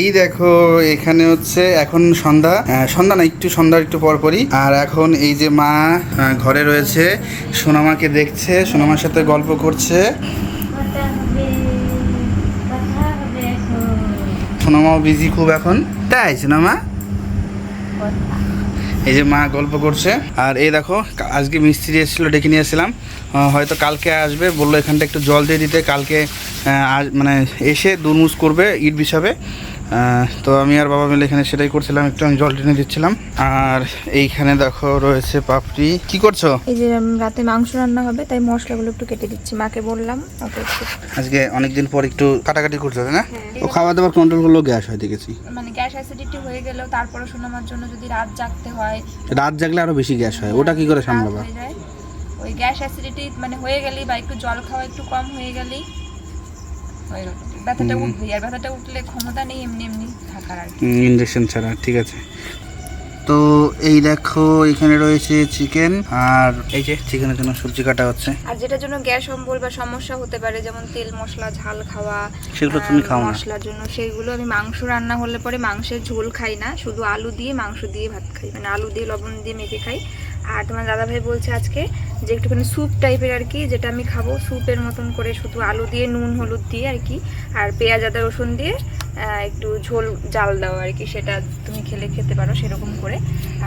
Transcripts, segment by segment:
এই দেখো এখানে হচ্ছে এখন সন্ধ্যা। সন্ধ্যা না একটু সন্ধ্যার একটু পর পরই। আর এখন এই যে মা ঘরে রয়েছে সোনামাকে দেখছে সোনামার সাথে গল্প করছে। সোনামাও বিজি খুব এখন। তাই সোনামা? এই যে মা গল্প করছে। আর এই দেখো আজকে মিস্ত্রি এসেছিল ডেকে নিয়ে এসেছিলাম। হয়তো কালকে আসবে বলল এখানটা একটু জল দিয়ে দিতে। কালকে মানে এসে দুরমুজ করবে ইট আহ, তো আমি আর বাবা মিলে এখানে সেটাই করছিলাম একটু আমি জল টেনে দিচ্ছিলাম। আর এইখানে দেখো রয়েছে পাপড়ি। কি করছ? এই যে রাতে মাংস রান্না হবে তাই মশলাগুলো একটু কেটে দিচ্ছি মাকে বললাম ওকে একটু আজকে অনেকদিন পর একটু কাটাকাটি করতে হবে না? ও খাওয়া দাওয়ার কন্ট্রোল করলেও গ্যাস হয় দেখেছি। মানে গ্যাস অ্যাসিডিটি হয়ে গেলেও তারপরে শোনাবার জন্য যদি রাত জাগতে হয় রাত জাগলে আরও বেশি গ্যাস হয় ওটা কি করে সামলাবা ওই গ্যাস অ্যাসিডিটি মানে হয়ে গেলেই বা একটু জল খাওয়া একটু কম হয়ে গেলেই হয়ে গেল। ব্যথাটা উঠবে আর ব্যথাটা উঠলে ক্ষমতা নেই এমনি এমনি থাকার আর ইঞ্জেকশন ছাড়া ঠিক আছে। তো এই দেখো এখানে রয়েছে চিকেন আর এই যে চিকেনের জন্য সবজি কাটা হচ্ছে। আর যেটার জন্য গ্যাস অম্বল বা সমস্যা হতে পারে যেমন তেল মশলা ঝাল খাওয়া সেগুলো তুমি খাও না। মশলার জন্য সেগুলো আমি মাংস রান্না হলে পরে মাংসের ঝোল খাই না শুধু আলু দিয়ে মাংস দিয়ে ভাত খাই মানে আলু দিয়ে লবণ দিয়ে মেখে খাই। আর তোমার দাদাভাই বলছে আজকে যে একটুখানি স্যুপ টাইপের আর কি যেটা আমি খাব স্যুপের মতন করে শুধু আলু দিয়ে নুন হলুদ দিয়ে আর কি আর পেঁয়াজ আদা রসুন দিয়ে একটু ঝোল জাল দাও আর কি সেটা তুমি খেলে খেতে পারো সেরকম করে।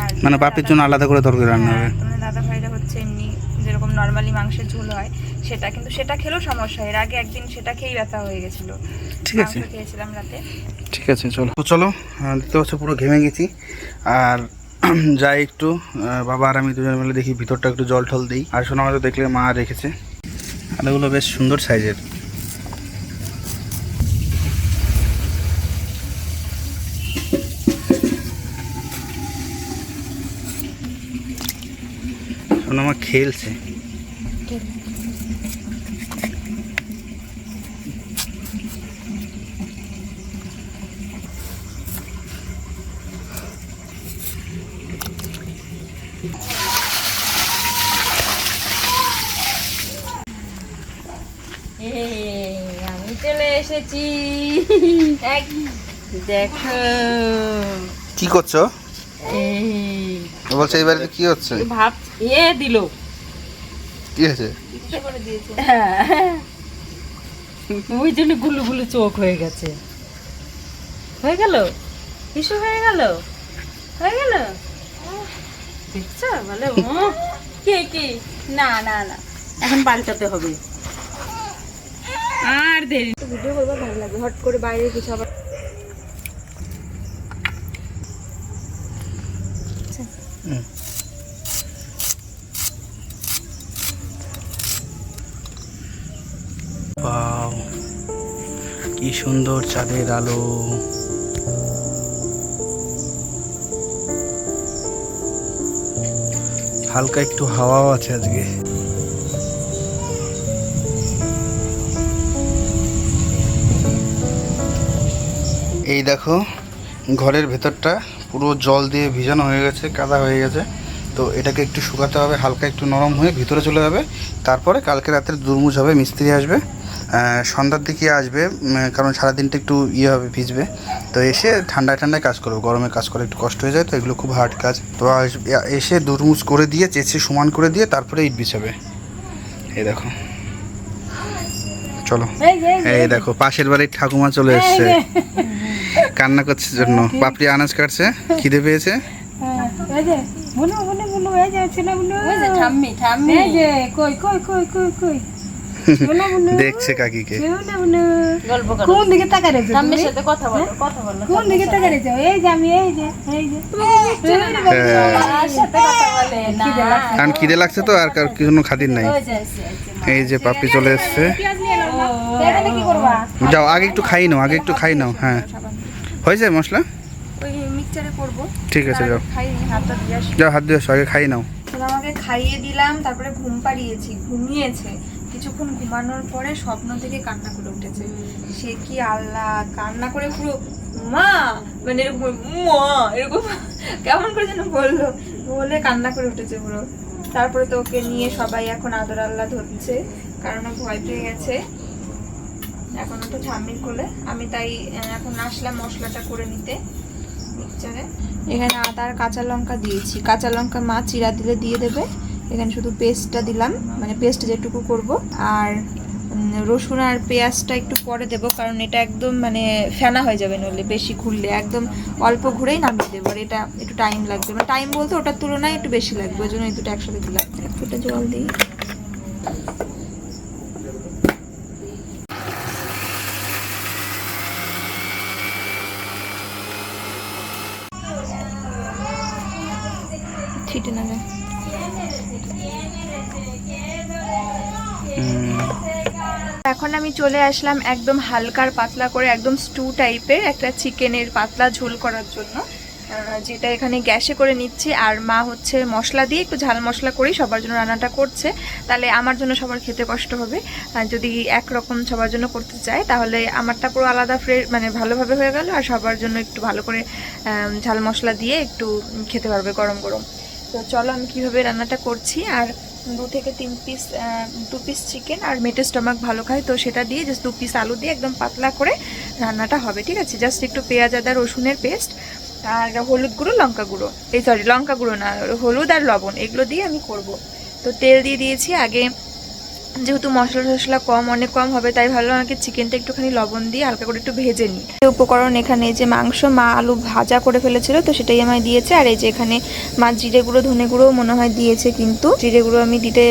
আর মানে বাপের জন্য আলাদা করে তরকারি রান্না হবে? হ্যাঁ, তোমার দাদা ভাইরা হচ্ছে এমনি যেরকম নর্মালি মাংসের ঝোল হয় সেটা কিন্তু সেটা খেলেও সমস্যা। এর আগে একদিন সেটা খেয়েই ব্যথা হয়ে গেছিল। ঠিক আছে। খেয়েছিলাম রাতে। ঠিক আছে চলো। তো চলো দেখতে পাচ্ছ পুরো ঘেমে গেছি। আর যাই একটু বাবা আর আমি দুজন মিলে দেখি ভিতরটা একটু জল টল দিই। আর শোনা হয়তো দেখলে মা রেখেছে। আলুগুলো বেশ সুন্দর সাইজের। সোনামা খেলছে এই, আমি চলে এসেছি। দেখো। কি করছ? এই। বলছে এই বাড়িতে কি হচ্ছে? ভাব এ দিল। কি হয়েছে? ওই জন্য গুলু গুলু চোখ হয়ে গেছে। হয়ে গেল? কিছু হয়ে গেল? হয়ে গেল? দেখছ? বলে কে কি? না না না। এখন পাল্টাতে হবে। আর দেরি ভিডিও করব ভালো লাগবে হট করে বাইরে কিছু আবার কি সুন্দর চাঁদের আলো। হালকা একটু হাওয়াও আছে আজকে। এই দেখো, ঘরের ভেতরটা পুরো জল দিয়ে ভিজানো হয়ে গেছে, কাদা হয়ে গেছে। তো এটাকে একটু শুকাতে হবে, হালকা একটু নরম হয়ে ভিতরে চলে যাবে। তারপরে কালকে রাতের দুর্মুজ হবে, মিস্ত্রি আসবে। সন্ধ্যার দিকে আসবে কারণ সারাদিনটা একটু ইয়ে হবে, ভিজবে। তো এসে ঠান্ডায় ঠান্ডায় কাজ করব, গরমে কাজ করে একটু কষ্ট হয়ে যায়, তো এগুলো খুব হার্ড কাজ। তো এসে দুর্মুজ করে দিয়ে, চেঁচে সমান করে দিয়ে তারপরে ইট বিছাবে। এই দেখো। চলো। এই দেখো পাশের বাড়ির ঠাকুমা চলে এসছে। কান্না করছে জন্য। পাপড়ি আনাজ কাটছে খিদে পেয়েছে। বলো বলো বলো এই যে, ছেলে বলো বুনু, এই যে, ছেলে বুনু। এই যে, কই, কই, কই, কই, কই। দেখছে কাকিকে। কোন দিকে তাকায় রয়েছো তুমি? হ্যাঁ? কোন দিকে তাকায় রয়েছো? এই যে আমি, এই যে, এই যে। হ্যাঁ, খিদে লাগছে। কারণ খিদে লাগছে তো আর কার কোনো খাতির নাই। এই যে পাপি চলে এসছে। এখানে কি করবা? যাও আগে একটু খাই নাও আগে একটু খাই নাও হ্যাঁ। হয়ে যায় মশলা? ওই মিক্সচারে করব। ঠিক আছে যাও। যাও হাত দিয়ে আসো, আগে খাই নাও। আমাকে খাইয়ে দিলাম তারপরে ঘুম পাড়িয়েছি ঘুমিয়েছে। কিছুক্ষণ ঘুমানোর পরে স্বপ্ন থেকে কান্না করে উঠেছে। সে কি আল্লাহ, কান্না করে পুরো, মা! মানে এরকম মা! এরকম, কেমন করে যেন বলল, বলে কান্না করে উঠেছে পুরো। তারপরে তো ওকে নিয়ে সবাই এখন আদর আল্লাহ ধরছে, কারণ ভয় পেয়ে গেছে। এখন তো ঠাম্মির কোলে। আমি তাই এখন আসলাম মশলাটা করে নিতে মিক্সচারে এখানে আদা আর কাঁচা লঙ্কা দিয়েছি। কাঁচা লঙ্কা মা চিরা দিলে দিয়ে দেবে। এখানে শুধু পেস্টটা দিলাম মানে পেস্ট যেটুকু করব। আর রসুন আর পেঁয়াজটা একটু পরে দেবো, কারণ এটা একদম মানে ফেনা হয়ে যাবে নইলে বেশি ঘুরলে একদম অল্প ঘুরেই নামিয়ে দেবো, আর এটা একটু টাইম লাগবে। মানে টাইম বলতে ওটার তুলনায় একটু বেশি লাগবে, ওই জন্য দুটো একসাথে দিলাম। এক ফুটা জল দিই। ছিটে না যায় এখন আমি চলে আসলাম একদম হালকার পাতলা করে, একদম স্টু টাইপের একটা চিকেনের পাতলা ঝোল করার জন্য। যেটা এখানে গ্যাসে করে নিচ্ছি। আর মা হচ্ছে মশলা দিয়ে একটু ঝাল মশলা করেই সবার জন্য রান্নাটা করছে। তাহলে আমার জন্য সবার খেতে কষ্ট হবে। যদি একরকম সবার জন্য করতে চায়, তাহলে আমারটা পুরো আলাদা ফ্রে মানে ভালোভাবে হয়ে গেল। আর সবার জন্য একটু ভালো করে ঝাল মশলা দিয়ে একটু খেতে পারবে গরম গরম। তো চলো আমি কীভাবে রান্নাটা করছি। আর দু থেকে তিন পিস দু পিস চিকেন আর মেটের স্টমাক ভালো খায়, তো সেটা দিয়ে জাস্ট দু পিস আলু দিয়ে একদম পাতলা করে রান্নাটা হবে, ঠিক আছে? জাস্ট একটু পেঁয়াজ, আদা, রসুনের পেস্ট আর হলুদ গুঁড়ো, লঙ্কা গুঁড়ো। এই সরি লঙ্কা গুঁড়ো না, হলুদ আর লবণ, এগুলো দিয়ে আমি করব। তো তেল দিয়ে দিয়েছি, আগে যেহেতু মশলা টশলা কম, অনেক কম হবে, তাই ভালো আমাকে চিকেনটা একটুখানি লবণ দিয়ে হালকা করে একটু ভেজে নিই। উপকরণ এখানে যে মাংস, মা আলু ভাজা করে ফেলেছিল, তো সেটাই আমায় দিয়েছে। আর এই যে এখানে মা জিরে গুঁড়ো, ধনে গুঁড়ো মনে হয় দিয়েছে কিন্তু। জিরে গুঁড়ো আমি দিতে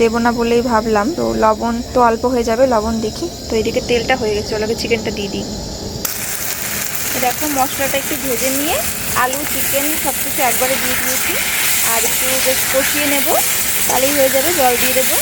দেবো না বলেই ভাবলাম। তো লবণ তো অল্প হয়ে যাবে, লবণ দেখি। তো এদিকে তেলটা হয়ে গেছে ওলাকে চিকেনটা দিয়ে দিই। দেখো মশলাটা একটু ভেজে নিয়ে, আলু, চিকেন সব কিছু একবারে দিয়ে দিয়েছি। আর একটু জাস্ট কষিয়ে নেব, তাহলেই হয়ে যাবে, জল দিয়ে দেবো।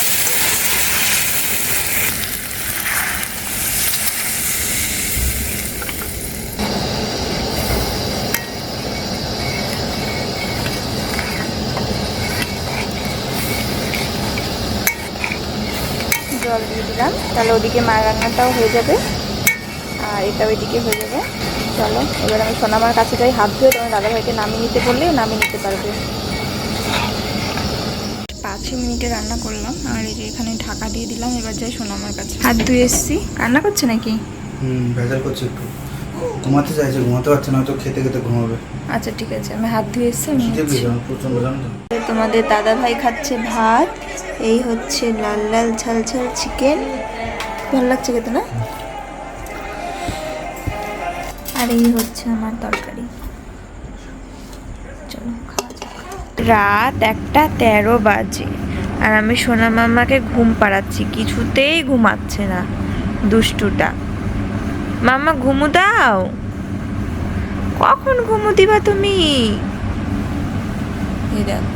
জল দিয়ে দিলাম। তাহলে ওদিকে মা রান্নাটাও হয়ে যাবে। আর এটা ওইদিকে হয়ে যাবে। চলো, এবার আমি সোনামার কাছে যাই। হাত ধুয়ে তোমার দাদাভাইকে নামিয়ে নিতে বললে নামিয়ে নিতে পারবে। পাঁচ মিনিটে রান্না করলাম। আর এই যে এখানে ঢাকা দিয়ে দিলাম। এবার যাই সোনামার কাছে। হাত ধুয়ে এসছি। রান্না করছে নাকি? হুম, ভেজাল করছে একটু। ঘুমাতে চাইছে ঘুমাতে পারছে না হয়তো খেতে খেতে ঘুমাবে। আচ্ছা ঠিক আছে আমি হাত ধুয়ে এসছি আমি তো। তোমাদের দাদা ভাই খাচ্ছে ভাত এই হচ্ছে লাল লাল ঝাল ঝাল চিকেন ভালো লাগছে খেতে না? আর এই হচ্ছে আমার তরকারি। চলো রাত একটা তেরো বাজে আর আমি সোনা মামাকে ঘুম পাড়াচ্ছি কিছুতেই ঘুমাচ্ছে না দুষ্টুটা। মামা, ঘুমু দাও। কখন ঘুমু দিবা তুমি? এই দেখো।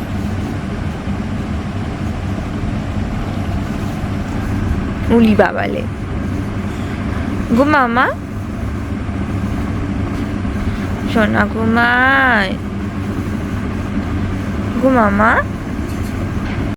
উলি বাবালে। ঘুমামা সোনা, ঘুমায়। ঘুমামা